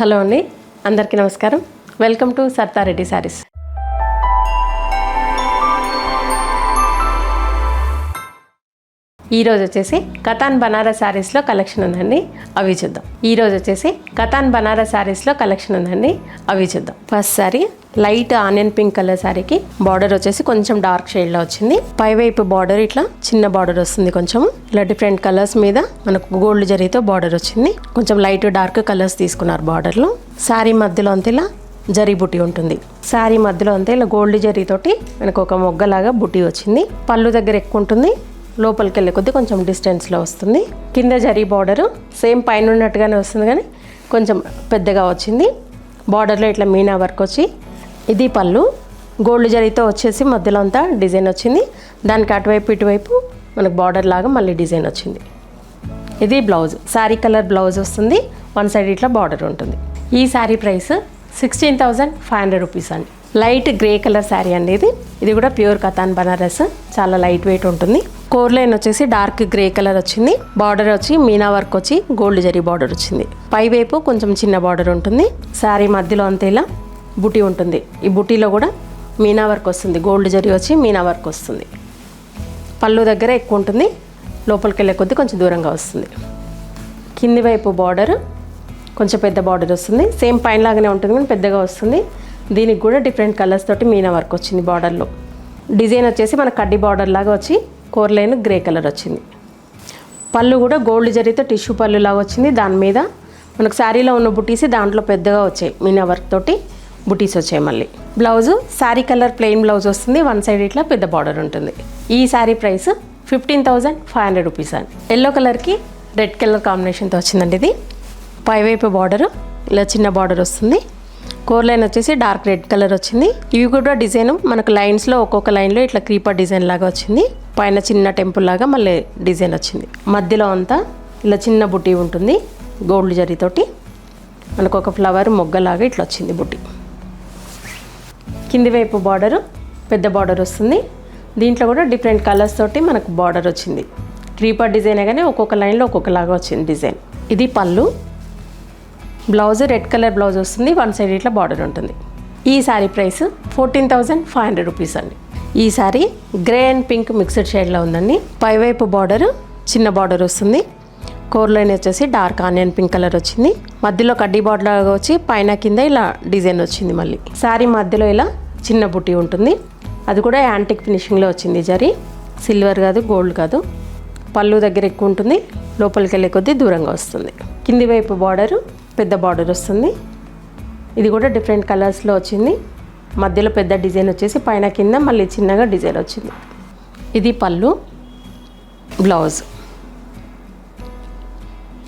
Hello అండి అందరికీ నమస్కారం. వెల్కమ్ టు సత్తారెడ్డి శారీస్ ఈరోజు వచ్చేసి కతాన్ బనారస్ శారీస్లో కలెక్షన్ ఉందండి. అవి చూద్దాం. ఈ రోజు వచ్చేసి కతాన్ బనారస్ శారీస్లో కలెక్షన్ ఉందండి. అవి చూద్దాం. First sari light onion pink colour శారీకి బార్డర్ వచ్చేసి కొంచెం డార్క్ షేడ్లో వచ్చింది. పైవైపు బార్డర్ ఇట్లా చిన్న బార్డర్ వస్తుంది కొంచెం ఇలా డిఫరెంట్ కలర్స్ మీద మనకు గోల్డ్ జరీతో బార్డర్ వచ్చింది. కొంచెం లైట్ డార్క్ కలర్స్ తీసుకున్నారు బార్డర్లో. శారీ మధ్యలో అంతే ఇలా జరీ బుట్టి ఉంటుంది. శారీ మధ్యలో అంతే ఇలా గోల్డ్ జరీతోటి మనకు ఒక మొగ్గలాగా బుట్టి వచ్చింది. పళ్ళు దగ్గర ఎక్కువ ఉంటుంది. లోపలికి వెళ్ళే కొద్దీ కొంచెం డిస్టెన్స్లో వస్తుంది. కింద జరీ బార్డరు సేమ్ పైన ఉన్నట్టుగానే వస్తుంది కానీ కొంచెం పెద్దగా వచ్చింది. బార్డర్లో ఇట్లా మీనా వర్క్ వచ్చి ఇది పళ్ళు. గోల్డ్ జరీతో వచ్చేసి మధ్యలో అంతా డిజైన్ వచ్చింది. దానికి అటువైపు ఇటువైపు మనకు బార్డర్ లాగా మళ్ళీ డిజైన్ వచ్చింది. ఇది బ్లౌజ్. శారీ కలర్ బ్లౌజ్ వస్తుంది. వన్ సైడ్ ఇట్లా బార్డర్ ఉంటుంది. ఈ sari price sixteen thousand five hundred rupees అండి. లైట్ గ్రే కలర్ శారీ అండి ఇది. ఇది కూడా ప్యూర్ కతాన్ బనారస్. చాలా లైట్ వెయిట్ ఉంటుంది. కోర్ లైన్ వచ్చేసి డార్క్ గ్రే కలర్ వచ్చింది. బార్డర్ వచ్చి మీనా వర్క్ వచ్చి గోల్డ్ జరీ బార్డర్ వచ్చింది. పై వైపు కొంచెం చిన్న బార్డర్ ఉంటుంది. శారీ మధ్యలో అంతే ఇలా బుటీ ఉంటుంది. ఈ బుటీలో కూడా మీనా వర్క్ వస్తుంది. గోల్డ్ జరీ వచ్చి మీనా వర్క్ వస్తుంది. పళ్ళు దగ్గర ఎక్కువ ఉంటుంది. లోపలికి వెళ్ళే కొద్దీ కొంచెం దూరంగా వస్తుంది. కింది వైపు బార్డర్ కొంచెం పెద్ద బార్డర్ వస్తుంది. సేమ్ పైన లాగానే ఉంటుంది కానీ పెద్దగా వస్తుంది. దీనికి కూడా డిఫరెంట్ కలర్స్ తోటి మీనా వర్క్ వచ్చింది బార్డర్లో. డిజైన్ వచ్చేసి మన కడ్డీ బార్డర్ లాగా వచ్చి కోర్ లైన్ గ్రే కలర్ వచ్చింది. పళ్ళు కూడా గోల్డ్ జరితో టిష్యూ పళ్ళు లాగా వచ్చింది. దాని మీద మనకు శారీలో ఉన్న బుటీస్ దాంట్లో పెద్దగా వచ్చాయి. మీనా వర్క్ తోటి బుటీస్ వచ్చాయి మళ్ళీ. Blouse sari colour plain blouse వస్తుంది. వన్ సైడ్ ఇట్లా పెద్ద బార్డర్ ఉంటుంది. ఈ sari price fifteen thousand five hundred rupees అండి. ఎల్లో కలర్కి రెడ్ కలర్ కాంబినేషన్తో వచ్చిందండి ఇది. పైవైపు బార్డరు ఇలా చిన్న బార్డర్ వస్తుంది. కోర్ లైన్ వచ్చేసి డార్క్ రెడ్ కలర్ వచ్చింది. ఇవి కూడా డిజైన్ మనకు లైన్స్లో ఒక్కొక్క లైన్లో ఇట్లా క్రీపర్ డిజైన్ లాగా వచ్చింది. పైన చిన్న టెంపుల్ లాగా మళ్ళీ డిజైన్ వచ్చింది. మధ్యలో అంతా ఇలా చిన్న బుట్టి ఉంటుంది. గోల్డ్ జరీతోటి మనకు ఒక ఫ్లవర్ మొగ్గలాగా ఇట్లా వచ్చింది బుట్టి. కింది వైపు బార్డరు పెద్ద బార్డర్ వస్తుంది. దీంట్లో కూడా డిఫరెంట్ కలర్స్ తోటి మనకు బార్డర్ వచ్చింది. క్రీపర్ డిజైనే కానీ ఒక్కొక్క లైన్లో ఒక్కొక్కలాగా వచ్చింది డిజైన్ ఇది పళ్ళు. బ్లౌజ్ రెడ్ కలర్ బ్లౌజ్ వస్తుంది వన్ సైడ్ ఇట్లా బార్డర్ ఉంటుంది. ఈ sari price fourteen thousand five hundred rupees అండి. ఈ sari grey and pink mixed షేడ్లో ఉందండి. పైవైపు బార్డర్ చిన్న బార్డర్ వస్తుంది. కోర్ లైన్ వచ్చేసి డార్క్ ఆనియన్ పింక్ కలర్ వచ్చింది. మధ్యలో కడ్డీ బార్డర్ లాగా వచ్చి పైన కింద ఇలా డిజైన్ వచ్చింది మళ్ళీ. శారీ మధ్యలో ఇలా చిన్న బుట్టి ఉంటుంది. అది కూడా యాంటిక్ ఫినిషింగ్లో వచ్చింది జరీ సిల్వర్ కాదు గోల్డ్ కాదు. పళ్ళు దగ్గర ఎక్కువ ఉంటుంది. లోపలికి వెళ్ళే కొద్దీ దూరంగా వస్తుంది. కింది వైపు బార్డరు పెద్ద బార్డర్ వస్తుంది. ఇది కూడా డిఫరెంట్ కలర్స్లో వచ్చింది. మధ్యలో పెద్ద డిజైన్ వచ్చేసి పైన కింద మళ్ళీ చిన్నగా డిజైన్ వచ్చింది. ఇది పళ్ళు బ్లౌజ్.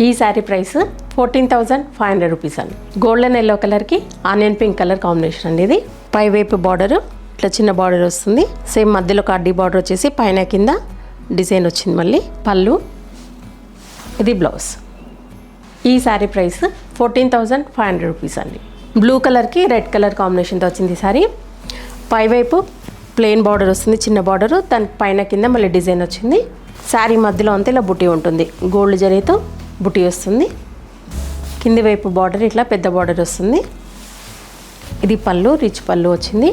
ఈ sari price fourteen thousand five hundred rupees అండి. గోల్డెన్ ఎల్లో కలర్కి ఆనియన్ పింక్ కలర్ కాంబినేషన్ అండి ఇది. పై వైపు బార్డర్ ఇట్లా చిన్న బార్డర్ వస్తుంది. సేమ్ మధ్యలో కడ్డీ బార్డర్ వచ్చేసి పైన కింద డిజైన్ వచ్చింది మళ్ళీ. పళ్ళు ఇది బ్లౌజ్. ఈ sari price fourteen thousand five hundred rupees అండి. బ్లూ కలర్కి రెడ్ కలర్ కాంబినేషన్తో వచ్చింది శారీ పైవైపు ప్లెయిన్ బార్డర్ వస్తుంది చిన్న బార్డర్ దాని పైన కింద మళ్ళీ డిజైన్ వచ్చింది. శారీ మధ్యలో అంతా ఇలా బుట్టి ఉంటుంది. గోల్డ్ జరీతో బుట్టి వస్తుంది. కింది వైపు బార్డర్ ఇట్లా పెద్ద బార్డర్ వస్తుంది. ఇది పళ్ళు రిచ్ పళ్ళు వచ్చింది.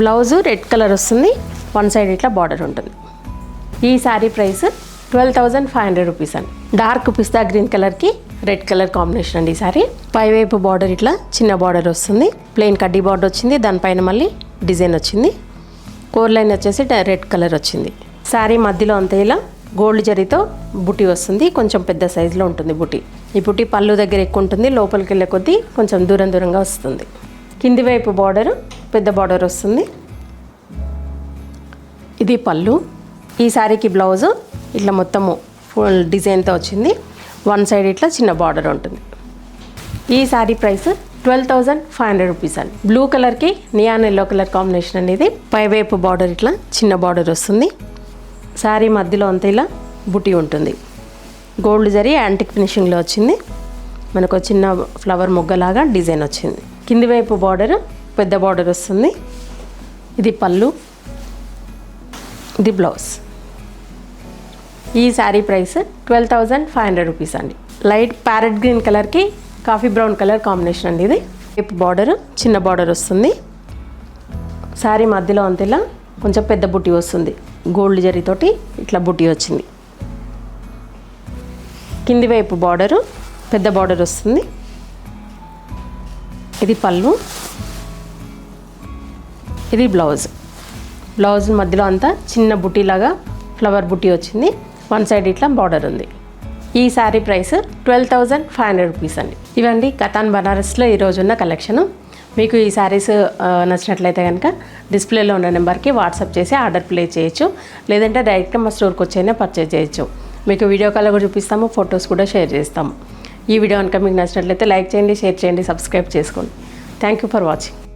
బ్లౌజు రెడ్ కలర్ వస్తుంది. వన్ సైడ్ ఇట్లా బార్డర్ ఉంటుంది. ఈ sari price twelve thousand five hundred rupees అండి. డార్క్ పిస్తా గ్రీన్ కలర్కి రెడ్ కలర్ కాంబినేషన్ అండి ఈ శారీ పైవైపు బార్డర్ ఇట్లా చిన్న బార్డర్ వస్తుంది. ప్లెయిన్ కడ్డీ బార్డర్ వచ్చింది. దానిపైన మళ్ళీ డిజైన్ వచ్చింది. కోర్ లైన్ వచ్చేసి రెడ్ కలర్ వచ్చింది. శారీ మధ్యలో అంతా ఇలా గోల్డ్ జరీతో బుటీ వస్తుంది. కొంచెం పెద్ద సైజులో ఉంటుంది బుటి. ఈ బుటీ పళ్ళు దగ్గర ఎక్కువ ఉంటుంది. లోపలికి వెళ్ళే కొద్దీ కొంచెం దూరం దూరంగా వస్తుంది. కింది వైపు బార్డర్ పెద్ద బార్డర్ వస్తుంది. ఇది పళ్ళు. ఈ శారీకి బ్లౌజు ఇట్లా మొత్తము ఫుల్ డిజైన్తో వచ్చింది. వన్ సైడ్ ఇట్లా చిన్న బార్డర్ ఉంటుంది. ఈ sari price twelve thousand five hundred rupees అండి. బ్లూ కలర్కి నియాన్ ఎల్లో కలర్ కాంబినేషన్ అనేది పైవైపు బార్డర్ ఇట్లా చిన్న బార్డర్ వస్తుంది. శారీ మధ్యలో అంతా ఇలా బుటీ ఉంటుంది. గోల్డ్ జరీ యాంటిక్ ఫినిషింగ్లో వచ్చింది. మనకు ఒక చిన్న ఫ్లవర్ మొగ్గలాగా డిజైన్ వచ్చింది. కింది వైపు బార్డర్ పెద్ద బార్డర్ వస్తుంది. ఇది పళ్ళు. ఇది బ్లౌజ్ ఈ sari price twelve thousand five hundred rupees అండి. లైట్ ప్యారెట్ గ్రీన్ కలర్కి కాఫీ బ్రౌన్ కలర్ కాంబినేషన్ అండి ఇది. రేపు బార్డర్ చిన్న బార్డర్ వస్తుంది. శారీ మధ్యలో అంతేలా కొంచెం పెద్ద బుట్టి వస్తుంది. గోల్డ్ జరీతోటి ఇట్లా బుట్టి వచ్చింది. కింది వైపు బార్డరు పెద్ద బార్డర్ వస్తుంది. ఇది పళ్ళు. ఇది బ్లౌజ్ బ్లౌజ్ మధ్యలో అంతా చిన్న బుట్టీలాగా ఫ్లవర్ బుట్టి వచ్చింది. వన్ సైడ్ ఇట్లా బార్డర్ ఉంది. ఈ sari price twelve thousand five hundred rupees అండి. ఇవండి కతాన్ బనారస్లో ఈరోజు ఉన్న కలెక్షను. మీకు ఈ శారీస్ నచ్చినట్లయితే కనుక డిస్ప్లేలో ఉన్న నెంబర్కి వాట్సాప్ చేసి ఆర్డర్ ప్లేస్ చేయొచ్చు. లేదంటే డైరెక్ట్గా మా స్టోర్కి వచ్చైనా పర్చేజ్ చేయొచ్చు. మీకు వీడియో కాల్ కూడా చూపిస్తాము ఫొటోస్ కూడా షేర్ చేస్తాము. ఈ వీడియో కనుక మీకు నచ్చినట్లయితే లైక్ చేయండి షేర్ చేయండి సబ్స్క్రైబ్ చేసుకోండి. Thank you for watching.